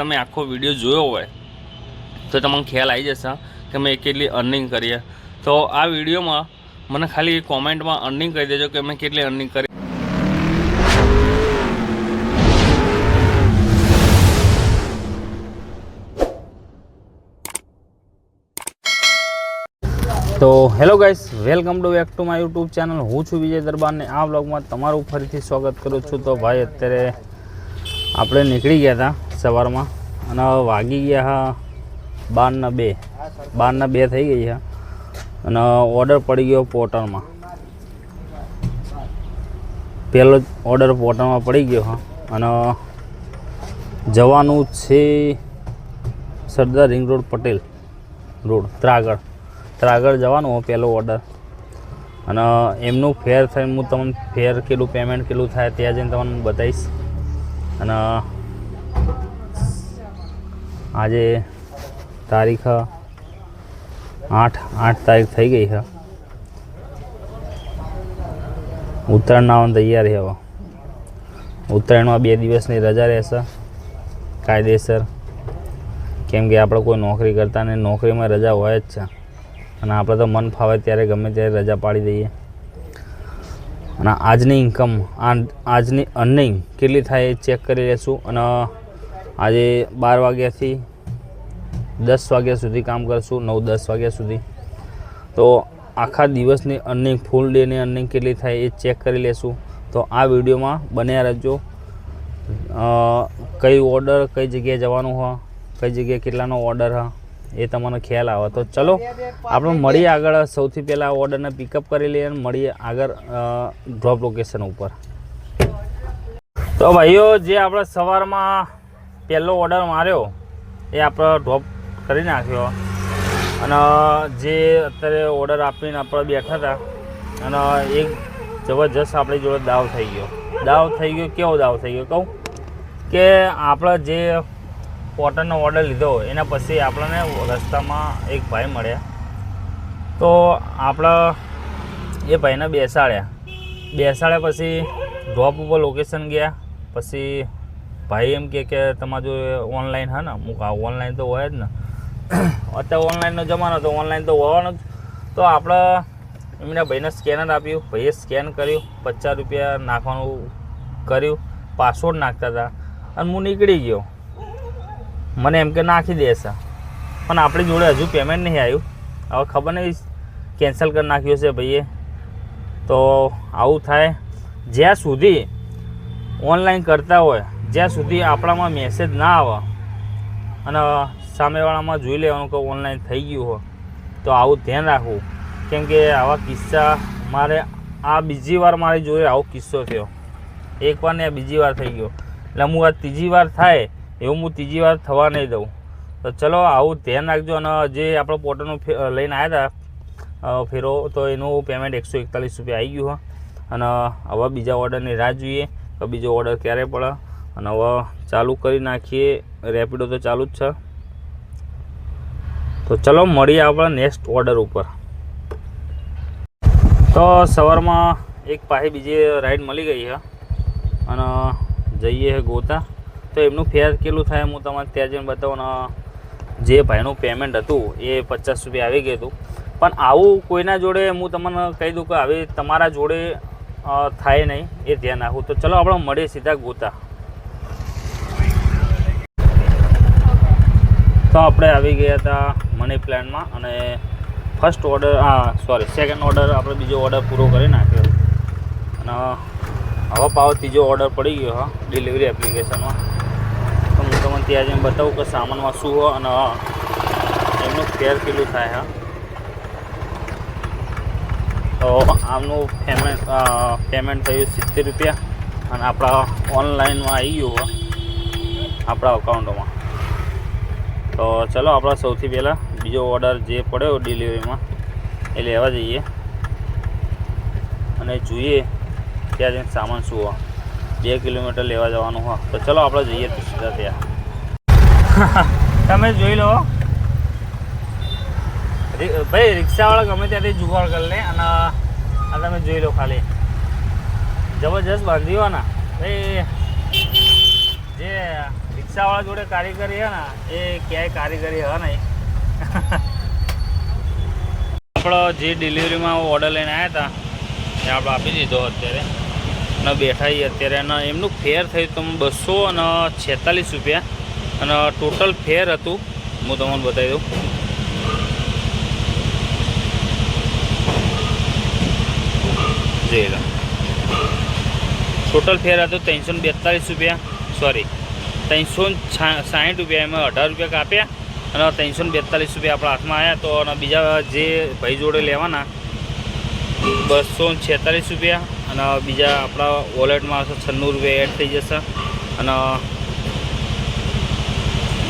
તમે આખો વીડિયો જોયો હોય, તો તમને ખ્યાલ આવી જશે કે મેં કેટલી અર્નિંગ કરીએ તો આ વિડીયોમાં મને ખાલી કોમેન્ટમાં અર્નિંગ કરી દેજો કે મેં કેટલી અર્નિંગ કરી. તો hello guys welcome to back to my YouTube channel હું છું વિજય દરબારને આ બ્લોગમાં તમારું ફરીથી સ્વાગત કરું છું. તો ભાઈ, અત્યારે આપણે નીકળી ગયા હતા. સવારમાં. અને વાગી ગયા હા બારના બે. બારના બે થઈ ગઈ છે અને ઓર્ડર પડી ગયો પોર્ટલમાં પહેલો જ ઓર્ડર પોર્ટલમાં પડી ગયો હા. અને જવાનું છે Sardar ring road Patel road ત્રાગળ ત્રાગળ જવાનું પહેલો ઓર્ડર અને એમનું ફેર થઈને હું તમને ફેર કેટલું પેમેન્ટ કેટલું થાય ત્યાં જઈને તમને બતાવીશ. અને આજે તારીખ આઠ આઠ તારીખ થઈ ગઈ છે. ઉત્તરાયણ આવવાની તૈયારી હવે. ઉત્તરાયણમાં બે દિવસની રજા રહેશે, કાયદેસર. કેમ કે આપણે કોઈ નોકરી કરતા ને નોકરીમાં રજા હોય જ છે. અને આપણે તો મન ફાવે ત્યારે ગમે ત્યારે રજા પાડી દઈએ. અને આજની ઇન્કમ આજની અર્નિંગ કેટલી થાય એ ચેક કરી લેશું. અને આજે બાર વાગ્યાથી દસ વાગ્યા સુધી કામ કરશું, નવ, દસ વાગ્યા સુધી. તો આખા દિવસની અર્નિંગ ફૂલ ડેની અર્નિંગ કેટલી થાય એ ચેક કરી લેશું. તો આ વિડીયોમાં બન્યા રહેજો. કઈ ઓર્ડર કઈ જગ્યાએ જવાનું હોય, કઈ જગ્યાએ કેટલાનો ઓર્ડર હા એ તમને ખ્યાલ આવે. તો ચલો, આપણે મળીએ આગળ. સૌથી પહેલાં ઓર્ડરને પિકઅપ કરી લઈએ અને મળીએ આગળ ડ્રોપ લોકેશન ઉપર. તો ભાઈઓ, જે આપણે સવારમાં પહેલો ઓર્ડર માર્યો, એ આપણે ડ્રોપ કરી નાખ્યો. અને જે અત્યારે ઓર્ડર આપીને આપણે બેઠા હતા, અને એક જબરજસ્ત આપણી જોડે દાવ થઈ ગયો. દાવ થઈ ગયો, કેવો દાવ થઈ ગયો? કહું કે આપણે જે કોટનનો ઓર્ડર લીધો એના પછી આપણને રસ્તામાં એક ભાઈ મળ્યા. તો આપણે એ ભાઈને બેસાડ્યા. બેસાડ્યા પછી ડ્રોપ ઉપર લોકેશન ગયા, પછી ભાઈ એમ કે કે તમારે જો ઓનલાઈન હા ને, હું આ ઓનલાઈન તો હોય જ ને. અત્યારે ઓનલાઈનનો જમાનો તો ઓનલાઈન તો હોવાનો જ. તો આપણે એમના ભાઈને સ્કેનર આપ્યું, ભાઈએ સ્કેન કર્યું, પચાસ રૂપિયા નાખવાનું કર્યું પાસવર્ડ નાખતા હતા, અને હું નીકળી ગયો. મને એમ કે નાખી દેશે. પણ આપણી જોડે હજુ પેમેન્ટ નહીં આવ્યું. હવે ખબર નહીં કેન્સલ કરી નાખ્યું છે ભાઈએ. તો આવું થાય. જ્યાં સુધી ઓનલાઈન કરતા હોય જ્યાં સુધી આપણામાં મેસેજ ના આવે અને સામેવાળામાં જોઈ લેવાનું કે ઓનલાઈન થઈ ગયું હોય, તો આવું ધ્યાન રાખવું. કેમ કે આવા કિસ્સા મારે, આ બીજી વાર મારી જોડે આવો કિસ્સો થયો. એક વાર ને આ બીજી વાર થઈ ગયો. એટલે હું આ ત્રીજી વાર થાય, એવું હું ત્રીજી વાર થવા નહીં દઉં. તો ચલો, આવું ધ્યાન રાખજો અને જે આપણો પોર્ટલનું લઈને આવ્યા હતા ફેરો, તો એનું પેમેન્ટ એકસો એકતાલીસ રૂપિયા આવી ગયું અને હવે બીજા ઓર્ડરની રાહ જોઈએ, તો બીજો ઓર્ડર ક્યારે પડે અને હવે ચાલુ કરી નાખીએ. રેપિડો તો ચાલુ જ છે. તો ચલો મળીએ આપણે નેક્સ્ટ ઓર્ડર ઉપર. તો સવારમાં એક પાસે બીજી રાઈડ મળી ગઈ છે. અને જઈએ છે ગોતા. તો એમનું ફેર કેટલું થાય હું તમને ત્યાં જઈને બતાવું. જે ભાઈનું પેમેન્ટ હતું એ પચાસ રૂપિયા આવી ગયું હતું. પણ આવું કોઈના જોડે હું તમને કહી દઉં કે આવી તમારા જોડે થાય નહીં. એ ધ્યાન રાખવું. તો ચલો આપણે મળીએ સીધા ગોતા. તો આપણે આવી ગયા હતા મની પ્લાનમાં અને ફર્સ્ટ ઓર્ડર હા સોરી સેકન્ડ ઓર્ડર આપણે બીજો ઓર્ડર પૂરો કરી નાખ્યો. અને, હવે પાવ ત્રીજો ઓર્ડર પડી ગયો, હા ડિલિવરી એપ્લિકેશનમાં તો હું તમને ત્યાં જઈને બતાવું કે સામાનમાં શું હોય અને એમનું ફેર કેટલું થાય, હા. તો આમનું પેમેન્ટ પેમેન્ટ થયું સિત્તેર રૂપિયા. અને આપણા ઓનલાઈનમાં આવી ગયું આપણા અકાઉન્ટમાં તો ચલો આપણે સૌથી પહેલાં બીજો ઓર્ડર જે પડ્યો ડિલિવરીમાં એ લેવા જઈએ. અને જોઈએ ત્યાં જઈને સામાન શું હોય. બે કિલોમીટર લેવા જવાનું હોય. તો ચલો આપણે જઈએ તો સીધા ત્યાં. તમે જોઈ લો. ભાઈ, રિક્ષાવાળા ગમે ત્યાંથી જુગાડ કરી લે અને આ તમે જોઈ લો ખાલી. જબરજસ્ત બાંધી હોય ને. ભાઈ, જે રિક્ષાવાળા જોડે કારીગરી હે ને, એ ક્યાંય કારીગરી હે નહીં. આપણો જે ડિલિવરીમાં ઓર્ડર લઈને આવ્યા હતા એ આપણે આપી દીધો અત્યારે. અને બેઠા અત્યારે અને એમનું ફેર થયું તમે બસો અને છેતાલીસ રૂપિયા. અને ટોટલ ફેર હતું, હું તમને બતાવી દઉં. જોઈ લો. ટોટલ ફેર હતું ત્રણસો બેતાલીસ રૂપિયા. સોરી ત્રણસો સાહીઠ રૂપિયા એમાં અઢાર રૂપિયા કાપ્યા અને ત્રણસો ને બેતાલીસ રૂપિયા આપણા હાથમાં આવ્યા તો અને બીજા જે ભાઈ જોડે લેવાના, બસો છેતાલીસ રૂપિયા અને બીજા આપણા વોલેટમાં આવશે છન્નું રૂપિયા એડ થઈ જશે અને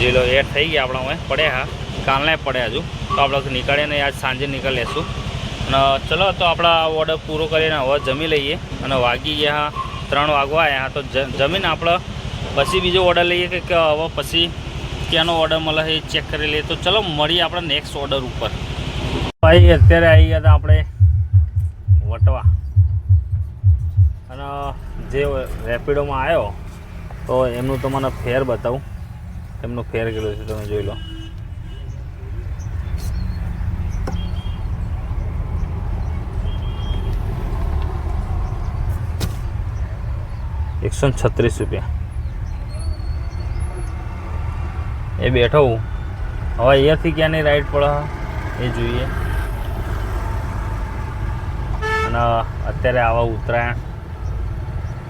જે લો એડ થઈ ગયા આપણા હવે, પડ્યા હા, કાલના પડ્યા હજુ. તો આપણે નીકળીએ ને આજ સાંજે નીકળી લેશું. અને ચલો તો આપણા ઓર્ડર પૂરો કરીને હવે જમી લઈએ. અને વાગી ગયા ત્રણ વાગવા આવ્યા તો જમીને આપણે પછી બીજો ઓર્ડર લઈએ કે હવે પછી ક્યાંનો ઓર્ડર મળે છે એ ચેક કરી લઈએ. તો ચલો મળીએ આપણે નેક્સ્ટ ઓર્ડર ઉપર. ભાઈ, અત્યારે આવી ગયા હતા આપણે વટવા. અને જે રેપિડોમાં આવ્યો, તો એમનું તો મને ફેર બતાવું. એમનો ફેર કેટલો છે, તમે જોઈ લો. એકસો છત્રીસ રૂપિયા. એ બેઠો હું. હવે અહીંયાથી ક્યાંની રાઈડ પડે? એ જોઈએ. અને અત્યારે આવા ઉત્તરાયણ.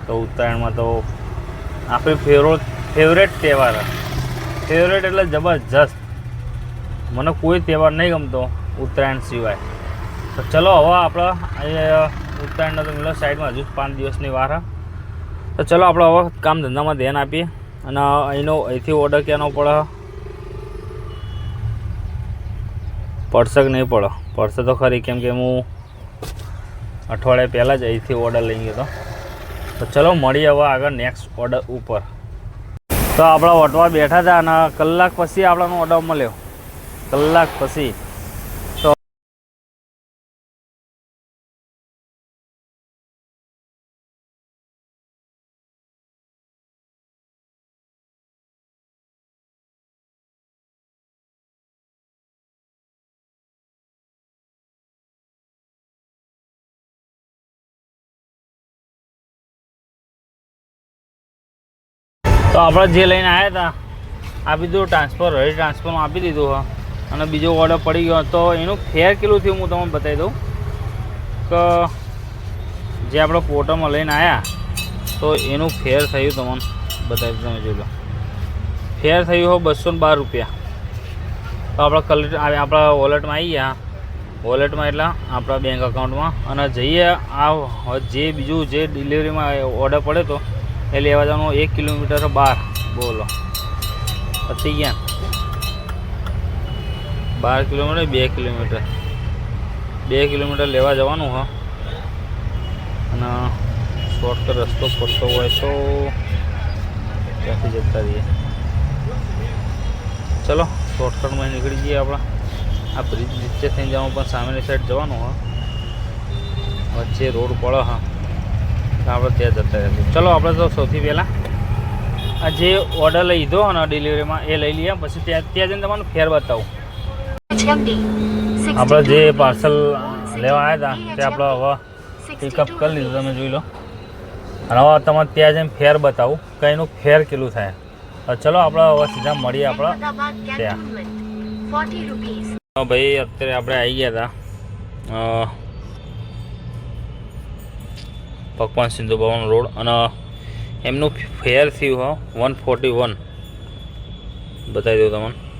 તો ઉત્તરાયણમાં તો આપણે ફેવરેટ ફેવરેટ તહેવાર. ફેવરેટ એટલે જબરજસ્ત. મને કોઈ તહેવાર નહીં ગમતો ઉત્તરાયણ સિવાય. તો ચલો હવે આપણે અહીંયા ઉત્તરાયણનો તો મિલો સાઈડમાં હજુ પાંચ દિવસની વાર તો ચલો આપણે હવે કામ ધંધામાં ધ્યાન આપીએ. અને અહીંનો અહીંથી ઓર્ડર ક્યાંનો પડે? પડશે કે નહીં પડો? પડશે તો ખરી, કેમ કે હું અઠવાડિયા પહેલાં જ અહીંથી ઓર્ડર લઈ ગયો તો ચલો મળીએ હવે આગળ નેક્સ્ટ ઓર્ડર ઉપર. તો આપણા ઓટવા બેઠા હતા અને કલાક પછી આપણને ઓર્ડર મળ્યો. કલાક પછી. તો આપણે જે લઈને આવ્યા હતા આપી દીધું ટ્રાન્સફર હવે ટ્રાન્સફરમાં આપી દીધું હા. અને બીજો ઓર્ડર પડી ગયો તો એનું ફેર કેટલું થયું હું તમને બતાવી દઉં. કે જે આપણે પોર્ટલમાં લઈને આવ્યા તો એનું ફેર થયું તમને બતાવી તમે જોઈ લો. ફેર થયું હોય બસો બાર રૂપિયા. તો આપણા કલેક્ટ આપણા વોલેટમાં આવી ગયા. વોલેટમાં એટલે આપણા બેંક અકાઉન્ટમાં અને જઈએ આ જે બીજું જે ડિલિવરીમાં ઓર્ડર પડ્યો તો એ લેવા જવાનું એક કિલોમીટર બાર, બોલો. પતી ગયા. બાર કિલોમીટર બે કિલોમીટર. બે કિલોમીટર લેવા જવાનું હા. અને શોર્ટકટ રસ્તો પડતો હોય તો ત્યાંથી જતા રહીએ. ચલો શોર્ટકટમાં નીકળી જઈએ આપણા. આ બ્રિજ નીચે થઈને જવાનું, પણ સામેની સાઈડ જવાનું હા. વચ્ચે રોડ પડે હા. આપણે ત્યાં જતા રહીશું ચલો આપણે તો સૌથી પહેલાં આ જે ઓર્ડર લઈ લીધો અને ડિલિવરીમાં એ લઈ લઈએ. પછી ત્યાં ત્યાં જઈને તમારું ફેર બતાવું. આપણે જે પાર્સલ લેવા આવ્યા હતા તે આપણે હવે પિકઅપ કરી લીધું તમે જોઈ લો. અને હવે તમારે ત્યાં જઈને ફેર બતાવું કંઈનું ફેર કેટલું થાય. ચલો આપણે હવે સીધા મળીએ આપણે ત્યાં. ભાઈ અત્યારે આપણે આવી ગયા હતા ભગવાન સિંધુ ભવન રોડ અને એમનું ફેર થયું, હો, વન ફોર્ટી વન. બતાવી દઉં તમને.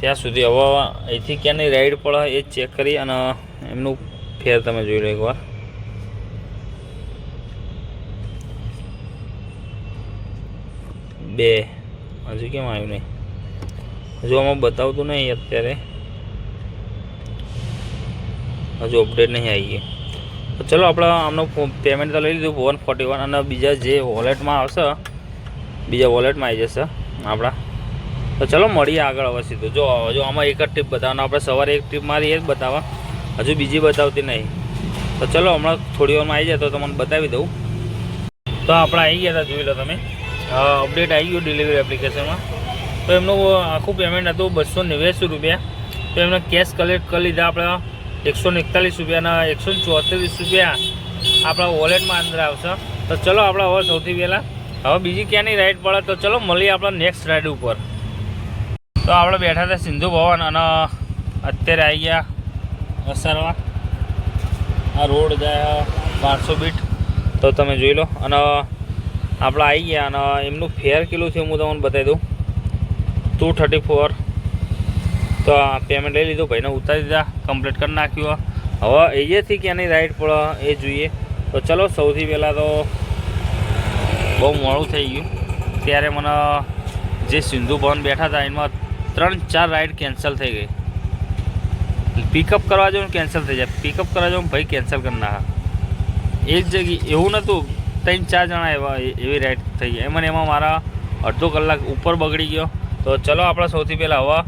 ત્યાં સુધી હવે અહીંથી ક્યાંની રાઈડ પડે એ ચેક કરી અને એમનું ફેર તમે જોઈ લો એકવાર. બે. હજુ કેમ આવ્યું નહીં? હજુ આમાં બતાવતું નહીં અત્યારે. હજુ અપડેટ નહીં આવી ગઈ. તો ચલો આપણે આમનું પેમેન્ટ તો લઈ લીધું વન ફોર્ટી વન અને બીજા જે વોલેટમાં આવશે, બીજા વોલેટમાં આવી જશે આપણા. તો ચલો મળીએ આગળ હવે સીધું. જો હજુ આમાં એક જ ટ્રીપ બતાવવાનું, આપણે સવારે એક ટ્રીપ મારી એ જ બતાવવા. હજુ બીજી બતાવતી નહીં. તો ચલો હમણાં થોડી વારમાં આવી જાય તો તમને બતાવી દઉં. તો આપણે આવી ગયા હતા, જોઈ લો તમે. અપડેટ આવી ગયું ડિલિવરી એપ્લિકેશનમાં તો એમનું આખું પેમેન્ટ હતું બસો નેવ્યાસી રૂપિયા. તો એમને કેશ કલેક્ટ કરી લીધા આપણા. એકસો ને એકતાલીસ રૂપિયાના એકસો ને ચોત્રીસ રૂપિયા આપણા વોલેટમાં અંદર આવશે. તો ચલો આપણે હવે સૌથી પહેલાં, હવે બીજી ક્યાંની રાઈડ પડે તો ચલો મળીએ આપણા નેક્સ્ટ રાઈડ ઉપર. તો આપણે બેઠા હતા સિંધુ ભવન અને અત્યારે આવી ગયા વસારવા. આ રોડ જાય બારસો બીટ. તો તમે જોઈ લો. અને આપણે આવી ગયા અને એમનું ફેર કેટલું છે હું તમને બતાવી દઉં. ટુ થર્ટી ફોર તો પેમેન્ટ લઈ લીધું, ભાઈને ઉતારી દીધા કમ્પ્લીટ કરી નાખ્યું. હવે અહીંયાથી ક્યાંની રાઈડ પડે એ જોઈએ. તો ચલો, સૌથી પહેલાં તો બહુ મોડું થઈ ગયું. ત્યારે મને જે સિંધુ ભવન બેઠા હતા, એમાં ત્રણ ચાર રાઈડ કેન્સલ થઈ ગઈ. પિકઅપ કરવા જવું કેન્સલ થઈ જાય. પિકઅપ કરવા જવું ભાઈ કેન્સલ કરી નાખા. એક જગ્યાએ એવું નહોતું ત્રણ ચાર જણા એવા એવી રાઈડ થઈ ગઈ. એમાં એમાં મારા અડધો કલાક ઉપર બગડી ગયો. તો ચલો, આપણે સૌથી પહેલાં હવે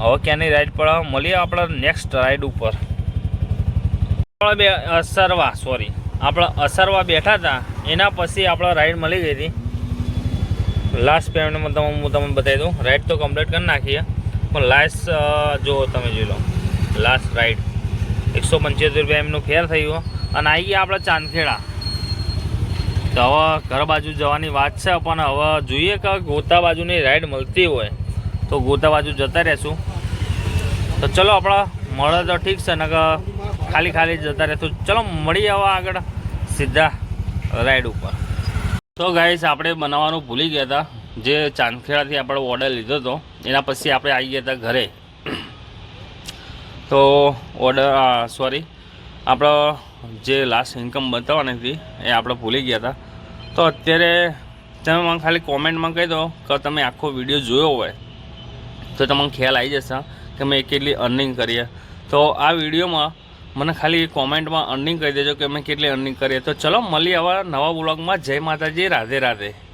હવે ક્યાંની રાઈડ પર મળીએ આપણે નેક્સ્ટ રાઈડ ઉપર. આપણે બે અસરવા સોરી આપણે અસરવા બેઠા હતા. એના પછી આપણે રાઈડ મળી ગઈ હતી. લાસ્ટ પેમેન્ટમાં તમે હું તમને બતાવી દઉં. રાઈડ તો કમ્પ્લીટ કરી નાખીએ. પણ લાસ્ટ જો તમે જોઈ લો. લાસ્ટ રાઈડ એકસો પંચોતેર રૂપિયા એમનું ફેર થયું અને આવી ગયા આપણે ચાંદખેડા. તો હવે ઘર બાજુ જવાની વાત છે, પણ હવે જોઈએ કે ગોતા બાજુની રાઈડ મળતી હોય. તો ગોતા બાજુ જતા રહેશું. તો ચલો આપણા મળે તો ઠીક છે ને ખાલી ખાલી જતા રહેતું ચલો મળી આવો આગળ સીધા રાઈડ ઉપર. તો ગાઈસ આપણે બનાવવાનું ભૂલી ગયા હતા. જે ચાંદખેડાથી આપણે ઓર્ડર લીધો હતો, એના પછી આપણે આવી ગયા હતા ઘરે. તો ઓર્ડર સોરી આપણો જે લાસ્ટ ઇન્કમ બતાવવાની હતી એ આપણે ભૂલી ગયા હતા. તો અત્યારે તમે મને ખાલી કોમેન્ટમાં કહી દો, કે તમે આખો વીડિયો જોયો હોય, તો તમને ખ્યાલ આવી જશે કે મેં કેટલી અર્નિંગ કરીએ તો આ વિડીયોમાં મને ખાલી કોમેન્ટમાં અર્નિંગ કહી દેજો કે મેં કેટલી અર્નિંગ કરીએ તો ચલો મળી આવા નવા બ્લોગમાં જય માતાજી, રાધે રાધે.